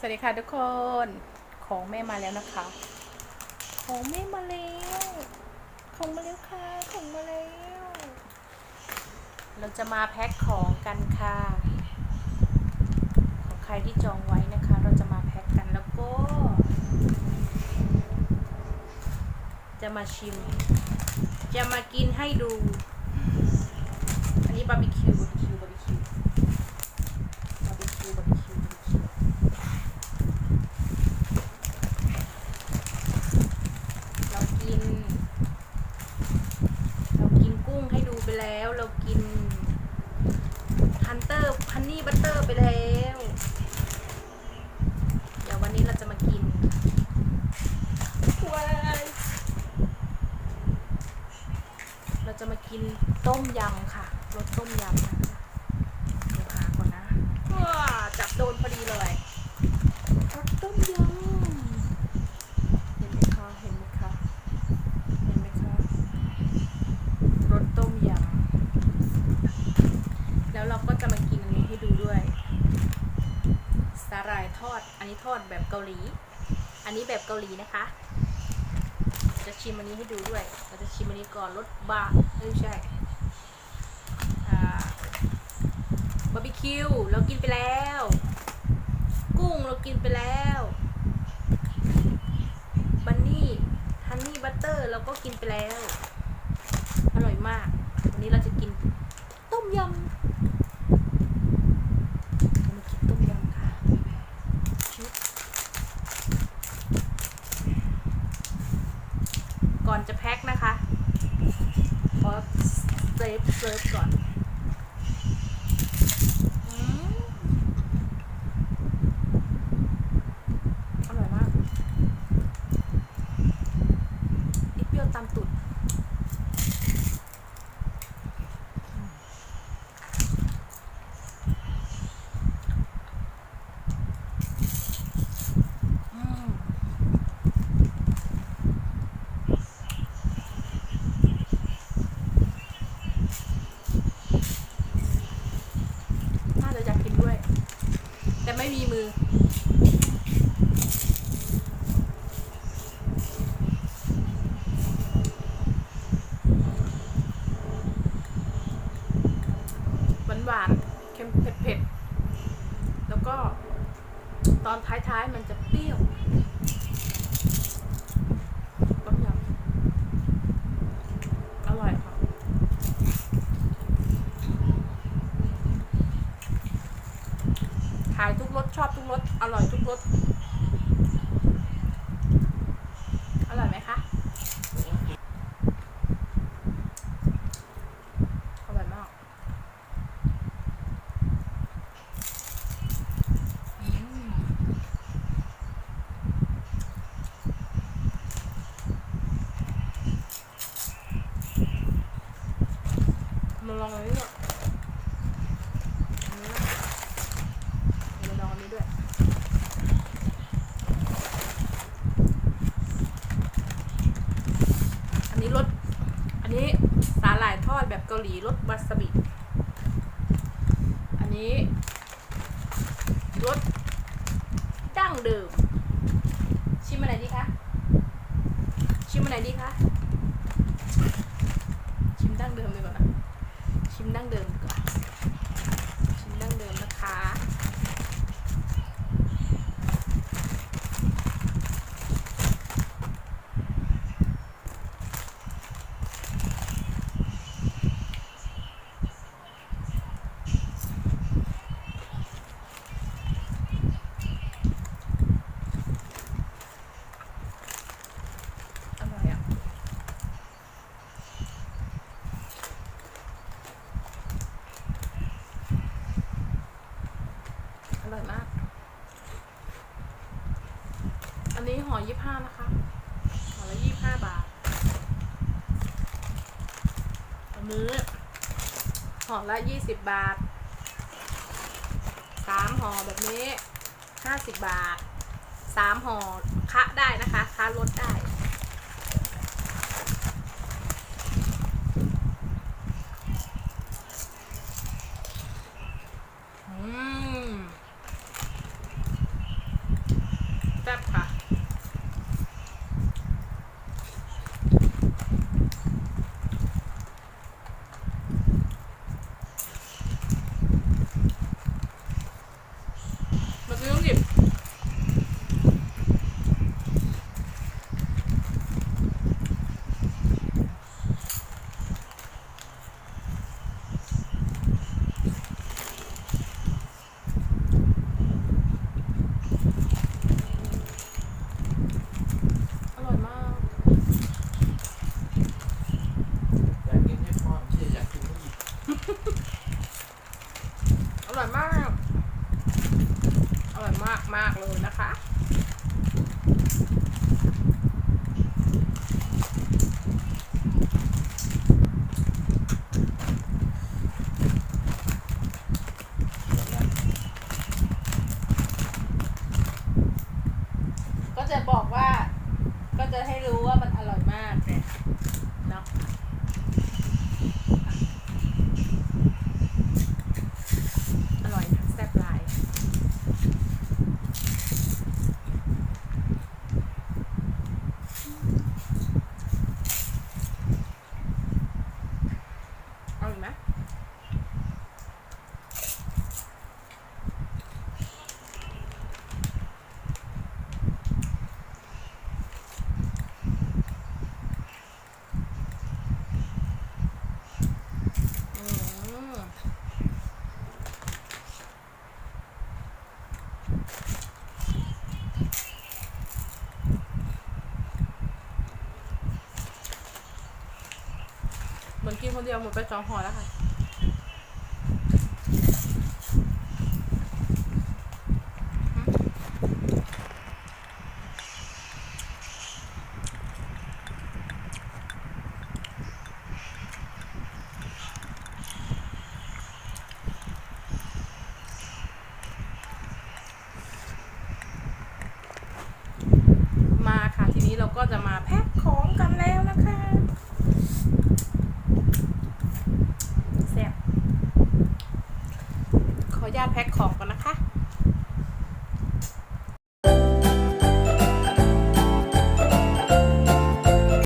สวัสดีค่ะทุกคน ของแม่มาแล้วนะคะ ของแม่มาแล้ว ของมาแล้วค่ะ ของมาแล้ว เราจะมาแพ็คของกันค่ะ ของใครที่จองไว้นะคะ เราจะมาแพ็คกันแล้วก็ จะมาชิม จะมากินให้ดู อันนี้บาร์บีคิวบาร์บีคิวบาร์บีคิวบาร์บีคิวบาร์บีคิวบาร์บีคิว เรากิน เรากินกุ้งให้ดูไปแล้ว เรากินฮันเตอร์ฮันนี่บัตเตอร์ ไปแล้ว เดี๋ยววันนี้เราจะมากินว้ายเราจะมากินต้มยำค่ะ รสต้มยำนะคะเดี๋ยวหาก่อนนะว้าจับโดนพอดีเลยรสต้มยำ เห็นไหมคะ เห็นไหมคะ เห็นไหมคะรสต้มยำ แล้วเราก็จะมากินอันนี้ให้ดูด้วยสาหร่าย ทอด อันนี้ทอดแบบเกาหลี อันนี้แบบเกาหลีนะคะ จะชิมอันนี้ให้ดูด้วย เราจะชิมอันนี้ก่อนรสบาเอ้ยไม่ใช่บาร์บีคิวเรากินไปแล้ว กุ้งเรากินไปแล้วบันนี่ฮันนี่บัตเตอร์เราก็กินไปแล้ว อร่อยมาก วันนี้เราจะกิน ต้มยำเรามากินต้มยำค่ะชุบก่อนจะแพ็คนะคะ ขอ เซฟเซิร์ฟก่อนอืมอร่อยมาก นิดเปรี้ยวตามตุดอืมน่าจะอยากกินด้วย แต่ไม่มีมือ หวานหวานๆเค็มเผ็ดเผ็ดๆ แล้วก็ตอนท้ายๆมันจะเปรี้ยวต้มยำอร่อยค่ะ ขายทุกรสชอบทุกรสอร่อยทุกรสอร่อยไหมคะ อร่อยมาก มา ลองอันนี้ด้วยอันนี้นะเดี๋ยวมาลองอันนี้ด้วย อันนี้รส อันนี้สาหร่ายทอดแบบเกาหลีรสวาซาบิ อันนี้รสดั้งเดิม ชิมอะไรดีคะ ชิมอะไรดีคะ ชิมดั้งเดิมดีกว่านะ ชิมดั้งเดิมดีกว่า ชิมดั้งเดิมนะคะ อร่อยอะ อร่อยมาก อันนี้ ห่อยี่ห้านะคะห่อละยี่ห้าบาทอันนี้ห่อละยี่สิบบาทสามห่อแบบนี้ห้าสิบบาทสามห่อคะได้นะคะคะลดได้อืมซ่บค่ะ มาซื้อต้องหยิบอร่อยมาก อยากกินให้พ่อไม่ใช่อยากกินให้หยิบ อ ร่อยมาก อร่อยมากมากเลยนะคะ ก็จะบอกว่า ก็จะให้รู้ว่ามันอร่อยมากเนี่ยเนาะอร่อยทั้งแซ่บหลาย เอาอีก ไหมอืม เหมือนกินคนเดียวหมดไปสองห่อแล้วค่ะ